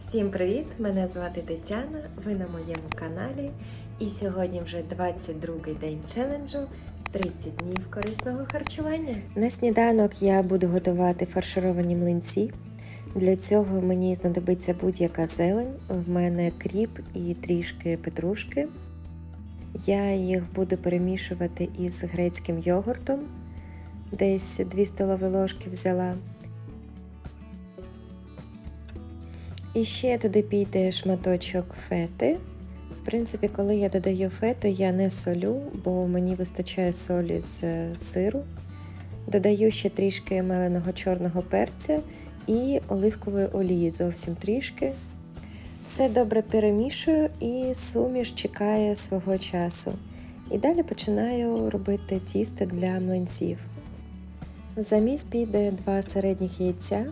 Всім привіт! Мене звати Тетяна. Ви на моєму каналі. І сьогодні вже 22-й день челенджу 30 днів корисного харчування. На сніданок я буду готувати фаршировані млинці. Для цього мені знадобиться будь-яка зелень. В мене кріп і трішки петрушки. Я їх буду перемішувати із грецьким йогуртом. Десь 2 столові ложки взяла. І ще туди піде шматочок фети. В принципі, коли я додаю фету, я не солю, бо мені вистачає солі з сиру. Додаю ще трішки меленого чорного перця і оливкової олії зовсім трішки. Все добре перемішую і суміш чекає свого часу. І далі починаю робити тісто для млинців. В заміс піде два середніх яйця.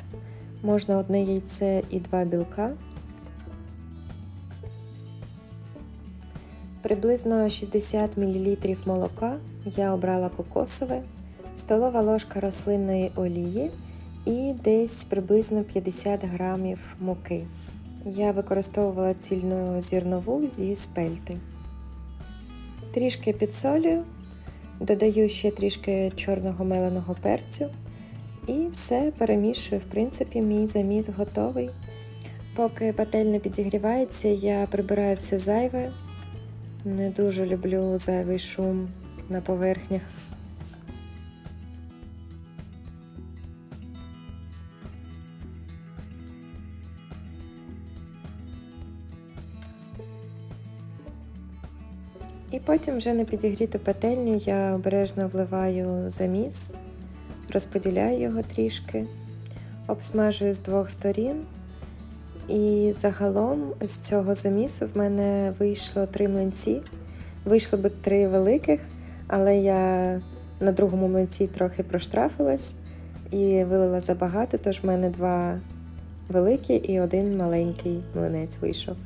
Можна одне яйце і два білка. Приблизно 60 мл молока я обрала кокосове, столова ложка рослинної олії і десь приблизно 50 грамів муки. Я використовувала цільну зірнову зі спельти. Трішки підсолюю, додаю ще трішки чорного меленого перцю. І все перемішую. В принципі, мій заміс готовий. Поки пательня підігрівається, я прибираю все зайве. Не дуже люблю зайвий шум на поверхнях. І потім вже на підігріту пательню я обережно вливаю заміс розподіляю його трішки, обсмажую з двох сторін. І загалом з цього замісу в мене вийшло три млинці. Вийшло би три великих, але я на другому млинці трохи проштрафилась і вилила забагато, тож в мене два великі і один маленький млинець вийшов.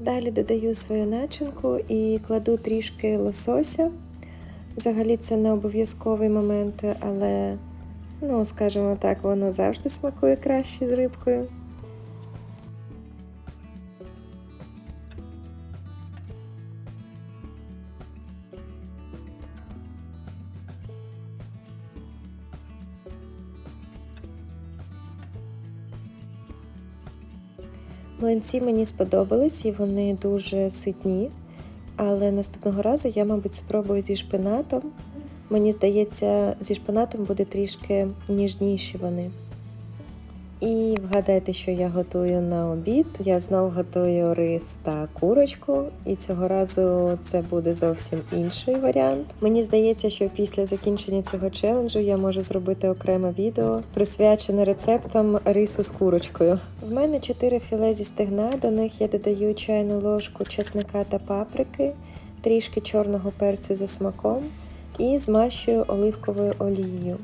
Далі додаю свою начинку і кладу трішки лосося. Взагалі це не обов'язковий момент, але, ну, скажімо так, воно завжди смакує краще з рибкою. Млинці мені сподобались і вони дуже ситні. Але наступного разу я, мабуть, спробую зі шпинатом. Мені здається, зі шпинатом буде трішки ніжніші вони. І вгадайте, що я готую на обід. Я знову готую рис та курочку, і цього разу це буде зовсім інший варіант. Мені здається, що після закінчення цього челенджу я можу зробити окреме відео, присвячене рецептам рису з курочкою. В мене 4 філе зі стегна, до них я додаю чайну ложку чесника та паприки, трішки чорного перцю за смаком і змащую оливковою олією.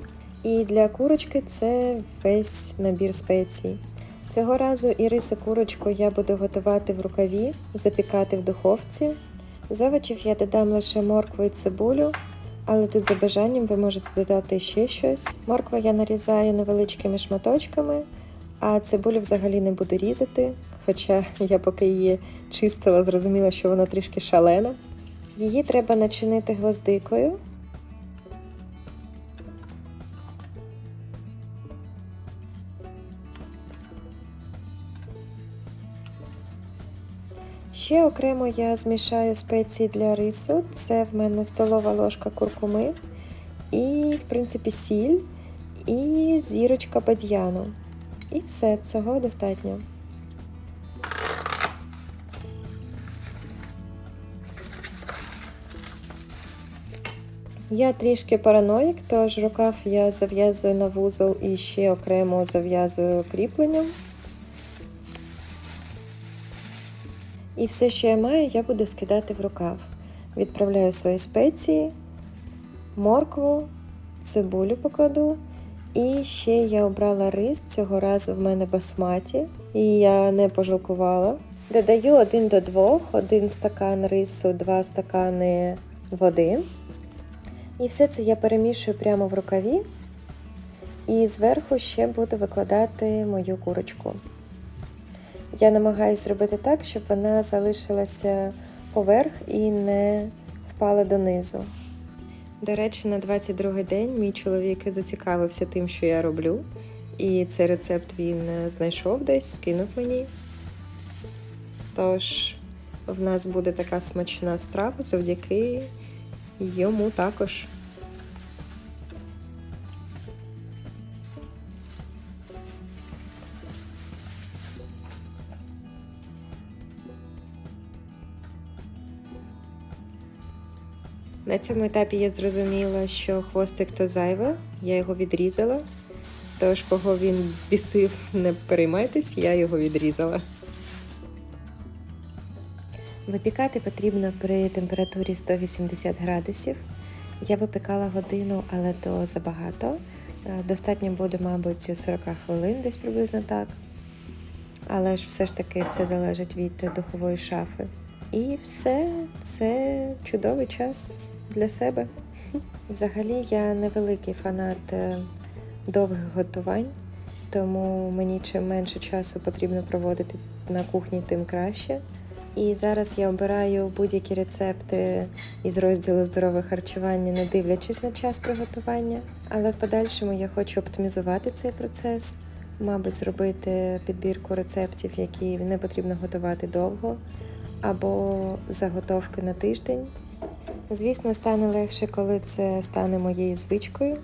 І для курочки це весь набір спецій. Цього разу і риси курочку я буду готувати в рукаві, запікати в духовці. З овочів я додам лише моркву і цибулю, але тут за бажанням ви можете додати ще щось. Моркву я нарізаю невеличкими шматочками, а цибулю взагалі не буду різати, хоча я поки її чистила, зрозуміла, що вона трішки шалена. Її треба начинити гвоздикою. Ще окремо я змішаю спеції для рису. Це в мене столова ложка куркуми і, в принципі, сіль і зірочка бадьяну. І все, цього достатньо. Я трішки параноїк, тож рукав я зав'язую на вузол і ще окремо зав'язую кріпленням. І все, що я маю, я буду скидати в рукав. Відправляю свої спеції, моркву, цибулю покладу. І ще я обрала рис. Цього разу в мене басматі, і я не пожалкувала. Додаю один до двох, один стакан рису, два стакани води. І все це я перемішую прямо в рукаві. І зверху ще буду викладати мою курочку. Я намагаюся зробити так, щоб вона залишилася поверх і не впала донизу. До речі, на 22-й день мій чоловік зацікавився тим, що я роблю. І цей рецепт він знайшов десь, скинув мені. Тож в нас буде така смачна страва завдяки йому також. На цьому етапі я зрозуміла, що хвостик то зайве, я його відрізала. Тож, кого він бісив, не переймайтесь, я його відрізала. Випікати потрібно при температурі 180 градусів. Я випікала годину, але то забагато. Е, Достатньо буде, мабуть, 40 хвилин, десь приблизно так. Але ж все ж таки все залежить від духової шафи. І все це чудовий час для себе. Взагалі я невеликий фанат е, довгих готувань, тому мені чим менше часу потрібно проводити на кухні, тим краще. І зараз я обираю будь-які рецепти із розділу здорове харчування, не дивлячись на час приготування. Але в подальшому я хочу оптимізувати цей процес, мабуть, зробити підбірку рецептів, які не потрібно готувати довго, або заготовки на тиждень. Звісно, стане легше, коли це стане моєю звичкою.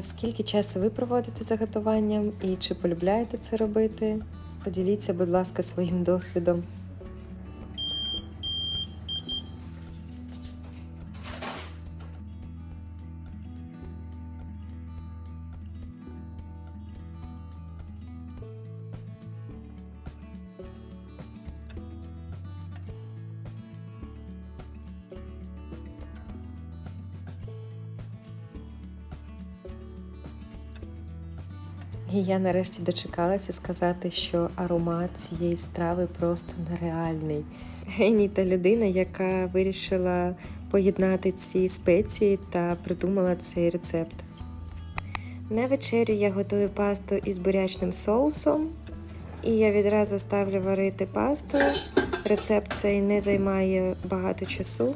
Скільки часу ви проводите за готуванням і чи полюбляєте це робити? Поділіться, будь ласка, своїм досвідом. І я нарешті дочекалася сказати, що аромат цієї страви просто нереальний. Геній та людина, яка вирішила поєднати ці спеції та придумала цей рецепт. На вечерю я готую пасту із бурячним соусом, і я відразу ставлю варити пасту. Рецепт цей не займає багато часу.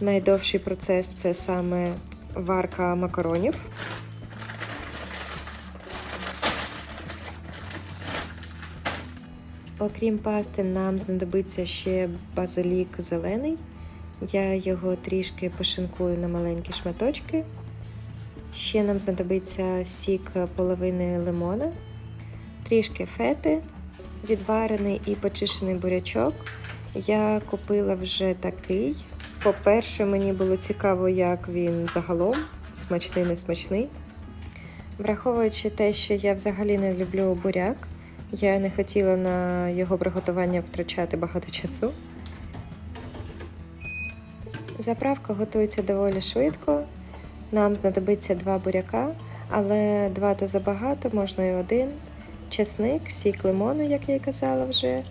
Найдовший процес це саме варка макаронів. Окрім пасти, нам знадобиться ще базилік зелений. Я його трішки пошинкую на маленькі шматочки. Ще нам знадобиться сік половини лимона, трішки фети, відварений і почищений бурячок. Я купила вже такий. По-перше, мені було цікаво, як він загалом, смачний, не смачний. Враховуючи те, що я взагалі не люблю буряк, я не хотіла на його приготування втрачати багато часу. Заправка готується доволі швидко. Нам знадобиться два буряка, але два то забагато, можна і один. Чесник, сік лимону, як я й казала вже.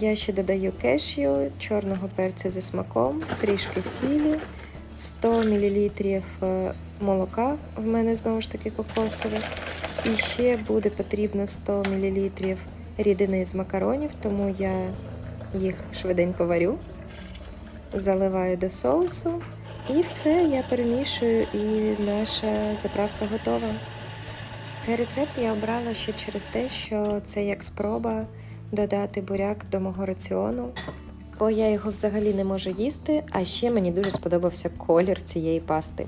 Я ще додаю кешю, чорного перцю зі смаком, трішки сілі, 100 мл молока, в мене знову ж таки кокосове. І ще буде потрібно 100 мл рідини з макаронів, тому я їх швиденько варю, заливаю до соусу. І все, я перемішую, і наша заправка готова. Цей рецепт я обрала ще через те, що це як спроба додати буряк до мого раціону, бо я його взагалі не можу їсти, а ще мені дуже сподобався колір цієї пасти.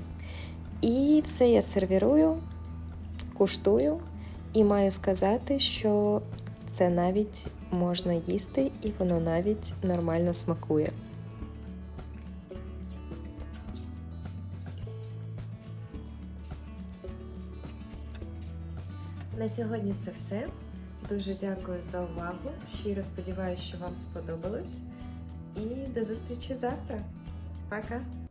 І все я сервірую, куштую і маю сказати, що це навіть можна їсти, і воно навіть нормально смакує. На сьогодні це все. Дуже дякую за увагу. Щиро сподіваюся, що вам сподобалось. І до зустрічі завтра. Пока!